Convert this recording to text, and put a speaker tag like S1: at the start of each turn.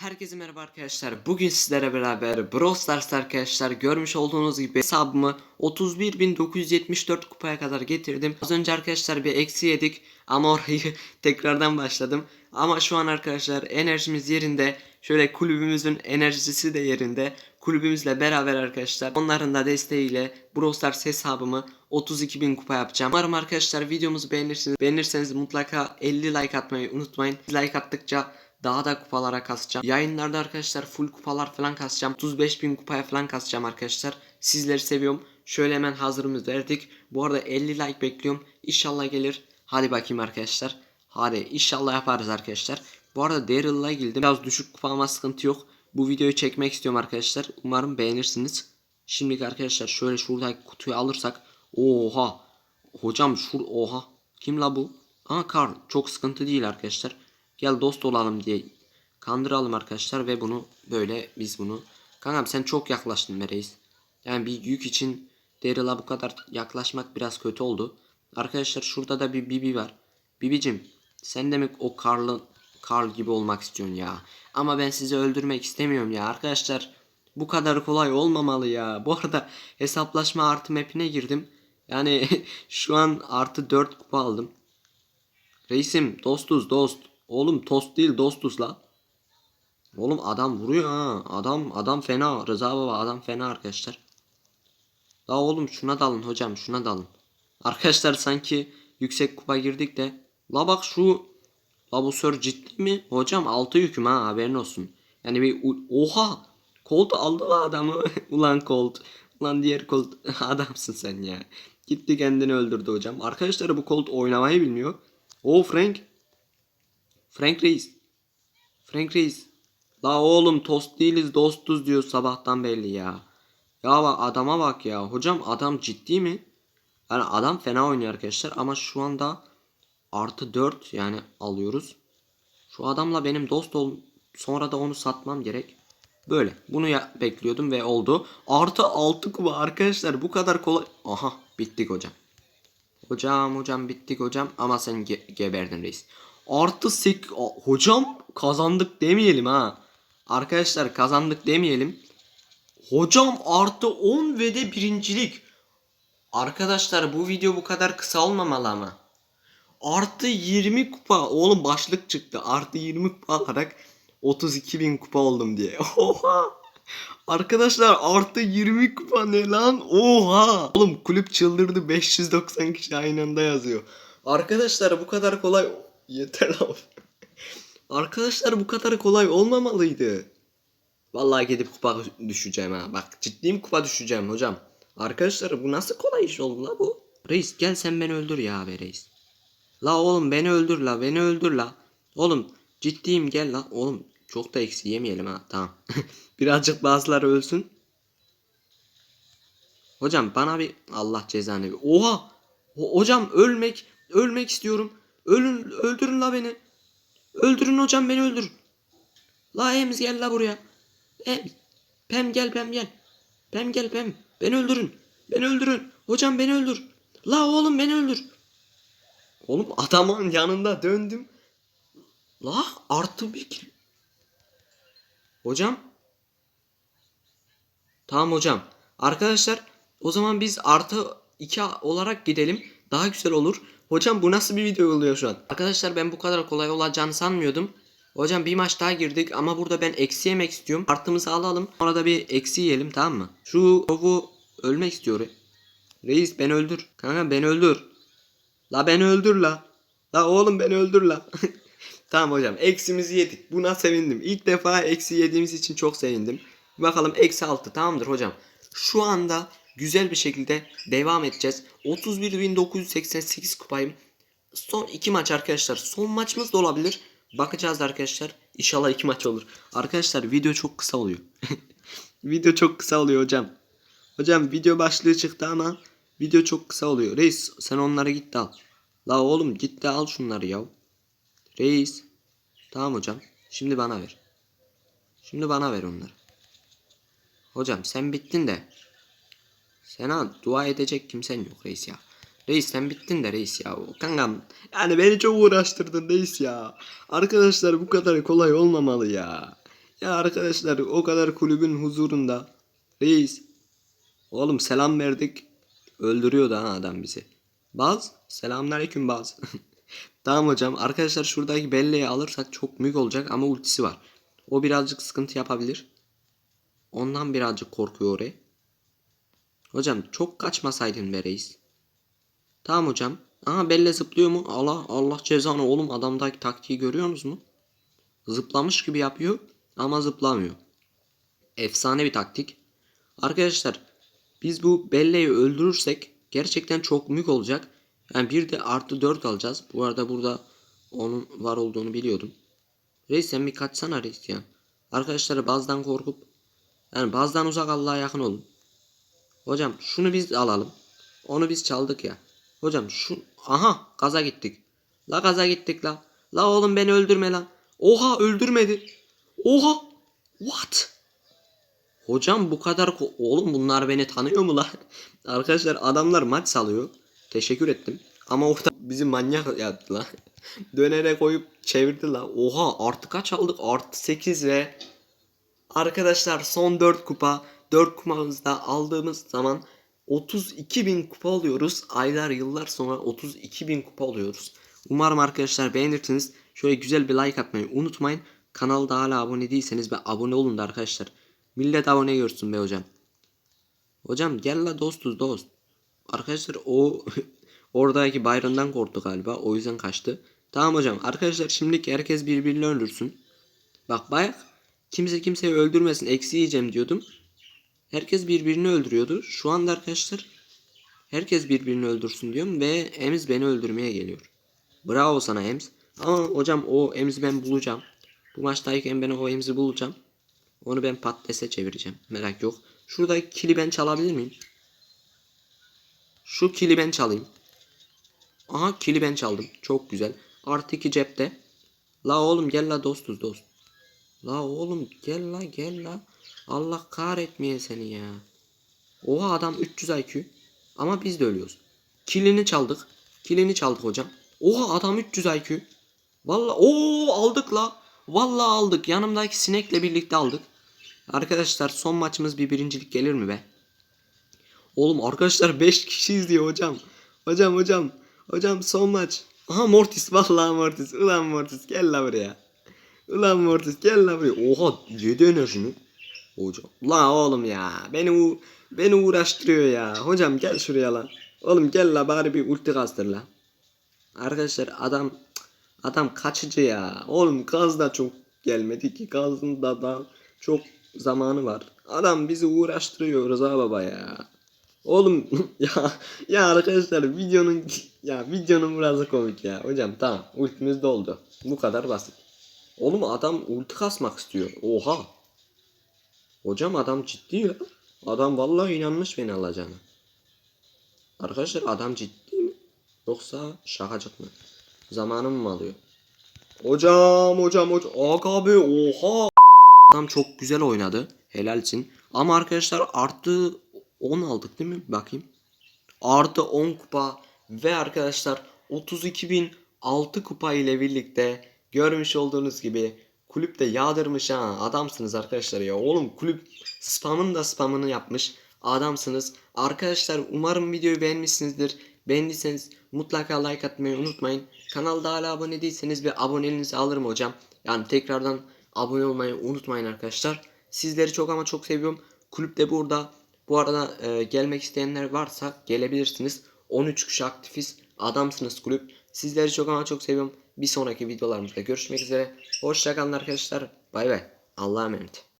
S1: Herkese merhaba arkadaşlar. Bugün sizlere beraber Brawl Stars arkadaşlar görmüş olduğunuz gibi hesabımı 31.974 kupaya kadar getirdim. Az önce arkadaşlar bir eksi yedik ama orayı tekrardan başladım. Ama şu an arkadaşlar enerjimiz yerinde. Şöyle kulübümüzün enerjisi de yerinde. Kulübümüzle beraber arkadaşlar onların da desteğiyle Brawl Stars hesabımı 32.000 kupa yapacağım. Umarım arkadaşlar videomuzu beğenirsiniz. Beğenirseniz mutlaka 50 like atmayı unutmayın. Like attıkça daha da kupalara kasacağım. Yayınlarda arkadaşlar full kupalar falan kasacağım. 35 bin kupaya falan kasacağım arkadaşlar. Sizleri seviyorum. Şöyle hemen hazırımız verdik. Bu arada 50 like bekliyorum. İnşallah gelir. Hadi bakayım arkadaşlar. Hadi inşallah yaparız arkadaşlar. Bu arada Daryl'la girdim. Biraz düşük kupa ama sıkıntı yok. Bu videoyu çekmek istiyorum arkadaşlar. Umarım beğenirsiniz. Şimdilik arkadaşlar şöyle şuradaki kutuyu alırsak. Oha. Hocam şur oha. Kim la bu? Aa Karl. Çok sıkıntı değil arkadaşlar. Gel dost olalım diye kandıralım arkadaşlar ve bunu böyle biz bunu. Kankam sen çok yaklaştın be reis. Yani bir yük için Daryl'a bu kadar yaklaşmak biraz kötü oldu. Arkadaşlar şurada da bir Bibi var. Bibicim sen demek o Karl'ın Karl gibi olmak istiyorsun ya. Ama ben sizi öldürmek istemiyorum ya arkadaşlar. Bu kadar kolay olmamalı ya. Bu arada hesaplaşma artı map'ine girdim. Yani şu an artı 4 kupa aldım. Reisim dostuz dost. Oğlum tost değil dostuz la. Oğlum adam vuruyor ha. Adam adam fena. Rıza baba adam fena arkadaşlar. La oğlum şuna dalın hocam şuna dalın. Arkadaşlar sanki yüksek kupa girdik de. La bak şu. La bu sör ciddi mi? Hocam altı yüküm ha haberin olsun. Yani bir oha. Colt aldı la adamı. Ulan Colt. Ulan diğer Colt. Adamsın sen ya. Gitti kendini öldürdü hocam. Arkadaşlar bu Colt oynamayı bilmiyor. O Frank. Frank Reis. Frank Reis. La oğlum tost değiliz dostuz diyor sabahtan belli ya. Ya bak adama bak ya. Hocam adam ciddi mi? Yani adam fena oynuyor arkadaşlar ama şu anda artı 4 yani alıyoruz. Şu adamla benim dost ol sonra da onu satmam gerek. Böyle bunu ya bekliyordum ve oldu. Artı 6 kuba arkadaşlar bu kadar kolay. Aha bittik hocam. Hocam hocam bittik hocam ama sen ge- geberdin reis. Artı 8 hocam kazandık demeyelim ha. Arkadaşlar kazandık demeyelim. Hocam artı 10 ve de birincilik. Arkadaşlar bu video bu kadar kısa olmamalı ama. Artı 20 kupa. Oğlum başlık çıktı. Artı 20 kupa alarak 32 bin kupa oldum diye. Oha. Arkadaşlar artı 20 kupa ne lan? Oha. Oğlum kulüp çıldırdı 590 kişi aynı anda yazıyor. Arkadaşlar bu kadar kolay yeter lan. Arkadaşlar bu kadar kolay olmamalıydı. Vallahi gidip kupa düşeceğim ha. Bak ciddiyim kupa düşeceğim hocam. Arkadaşlar bu nasıl kolay iş oldu la bu? Reis gel sen beni öldür ya be reis. La oğlum beni öldür la beni öldür la. Oğlum ciddiyim gel la. Oğlum çok da eksi yemeyelim ha tamam. Birazcık bazıları ölsün. Hocam bana bir Allah cezanı. Oha! Ho- hocam ölmek ölmek istiyorum. Ölün öldürün la beni. Öldürün hocam beni öldürün. La Ems gel la buraya. Ems. Pem gel Pem gel. Pem gel Pem. Beni öldürün. Beni öldürün. Hocam beni öldür. La oğlum beni öldür. Oğlum adamın yanında döndüm. La artı bir. Hocam. Tamam hocam. Arkadaşlar o zaman biz artı 2 olarak gidelim. Daha güzel olur. Hocam bu nasıl bir video oluyor şu an? Arkadaşlar ben bu kadar kolay olacağını sanmıyordum. Hocam bir maç daha girdik ama burada ben eksi yemek istiyorum. Artımızı alalım. Sonra da bir eksi yiyelim tamam mı? Şu Rovu ölmek istiyor. Reis beni öldür. Kanka beni öldür. La beni öldür la. La oğlum beni öldür la. tamam hocam eksimizi yedik. Buna sevindim. İlk defa eksi yediğimiz için çok sevindim. Bakalım eksi 6 tamamdır hocam. Şu anda güzel bir şekilde devam edeceğiz. 31.988 kupayım. Son iki maç arkadaşlar. Son maçımız da olabilir. Bakacağız arkadaşlar. İnşallah iki maç olur. Arkadaşlar video çok kısa oluyor. video çok kısa oluyor hocam. Hocam video başlığı çıktı ama video çok kısa oluyor. Reis sen onları git de al. La oğlum git de al şunları ya. Reis. Tamam hocam. Şimdi bana ver. Şimdi bana ver onları. Hocam sen bittin de. Sana dua edecek kimsen yok reis ya. Reis sen bittin de reis ya. Kankam yani beni çok uğraştırdın reis ya. Arkadaşlar bu kadar kolay olmamalı ya. Ya arkadaşlar o kadar kulübün huzurunda. Reis. Oğlum selam verdik. Öldürüyordu ha adam bizi. Baz. Selamünaleyküm Baz. tamam hocam. Arkadaşlar şuradaki belleği alırsak çok mük olacak ama ultisi var. O birazcık sıkıntı yapabilir. Ondan birazcık korkuyor oraya. Hocam çok kaçmasaydın be reis. Tamam hocam. Aha belle zıplıyor mu? Allah Allah cezanı oğlum adamdaki taktiği görüyorsunuz mu? Zıplamış gibi yapıyor ama zıplamıyor. Efsane bir taktik. Arkadaşlar biz bu belleği öldürürsek gerçekten çok mük olacak. Yani bir de artı 4 alacağız. Bu arada burada onun var olduğunu biliyordum. Reis sen bir kaçsana reis ya. Arkadaşlar bazdan korkup yani bazdan uzak Allah'a yakın olun. Hocam şunu biz alalım. Onu biz çaldık ya. Hocam şu aha gaza gittik. La gaza gittik la. La oğlum beni öldürme la. Oha öldürmedi. Oha. What? Hocam bu kadar oğlum bunlar beni tanıyor mu la? Arkadaşlar adamlar maç salıyor. Teşekkür ettim. Ama orada bizi manyak yaptı la. Dönere koyup çevirdi la. Oha artı kaç aldık? Artı 8 ve Arkadaşlar son 4 kupa 4 kupamızda aldığımız zaman 32 bin kupa oluyoruz. Aylar yıllar sonra 32 bin kupa oluyoruz. Umarım arkadaşlar beğenirsiniz. Şöyle güzel bir like atmayı unutmayın. Kanalda hala abone değilseniz ve abone olun da arkadaşlar. Millet abone görsün be hocam. Hocam gel la dostuz dost. Arkadaşlar o oradaki bayrağından korktu galiba. O yüzden kaçtı. Tamam hocam. Arkadaşlar şimdilik herkes birbirini öldürsün. Bak bayak kimse kimseyi öldürmesin eksi yiyeceğim diyordum. Herkes birbirini öldürüyordu. Şu anda arkadaşlar herkes birbirini öldürsün diyorum ve Ems beni öldürmeye geliyor. Bravo sana Ems. Ama hocam o Ems'i ben bulacağım. Bu maçtayken ben o Ems'i bulacağım. Onu ben patatese çevireceğim. Merak yok. Şuradaki kili ben çalabilir miyim? Şu kili ben çalayım. Aha kili ben çaldım. Çok güzel. Artı iki cepte. La oğlum gel la dostuz dost. La oğlum gel la gel la. Allah kahretmeye seni ya. Oha adam 300 IQ. Ama biz de ölüyoruz. Kilini çaldık. Kilini çaldık hocam. Oha adam 300 IQ. Valla o aldık la. Valla aldık. Yanımdaki sinekle birlikte aldık. Arkadaşlar son maçımız bir birincilik gelir mi be? Oğlum arkadaşlar 5 kişi izliyor hocam. Hocam hocam. Hocam son maç. Aha Mortis vallahi Mortis. Ulan Mortis gel la buraya. Ulan Mortis gel la buraya. Oha 7 enerjini. Hocam. La oğlum ya. Beni u beni uğraştırıyor ya. Hocam gel şuraya lan. Oğlum gel la bari bir ulti kastır la. Arkadaşlar adam adam kaçıcı ya. Oğlum gaz da çok gelmedi ki. Gazın da da çok zamanı var. Adam bizi uğraştırıyor Rıza baba ya. Oğlum ya ya arkadaşlar videonun ya videonun burası komik ya. Hocam tamam ultimiz doldu. Bu kadar basit. Oğlum adam ulti kasmak istiyor. Oha. Hocam adam ciddi ya. Adam vallahi inanmış beni alacağına. Arkadaşlar adam ciddi mi? Yoksa şakacık mı? Zamanım mı alıyor? Hocam hocam hocam. Aga oha. Adam çok güzel oynadı. Helalsin. Ama arkadaşlar artı 10 aldık değil mi? Bakayım. Artı 10 kupa ve arkadaşlar 32.006 kupa ile birlikte görmüş olduğunuz gibi kulüpte yağdırmış ha. Adamsınız arkadaşlar ya. Oğlum kulüp spamın da spamını yapmış. Adamsınız. Arkadaşlar umarım videoyu beğenmişsinizdir. Beğendiyseniz mutlaka like atmayı unutmayın. Kanalda hala abone değilseniz bir aboneliğinizi alırım hocam. Yani tekrardan abone olmayı unutmayın arkadaşlar. Sizleri çok ama çok seviyorum. Kulüp de burada. Bu arada e, gelmek isteyenler varsa gelebilirsiniz. 13 kişi aktifiz. Adamsınız kulüp. Sizleri çok ama çok seviyorum. Bir sonraki videolarımızda görüşmek üzere. Hoşçakalın arkadaşlar. Bay bay. Allah'a emanet.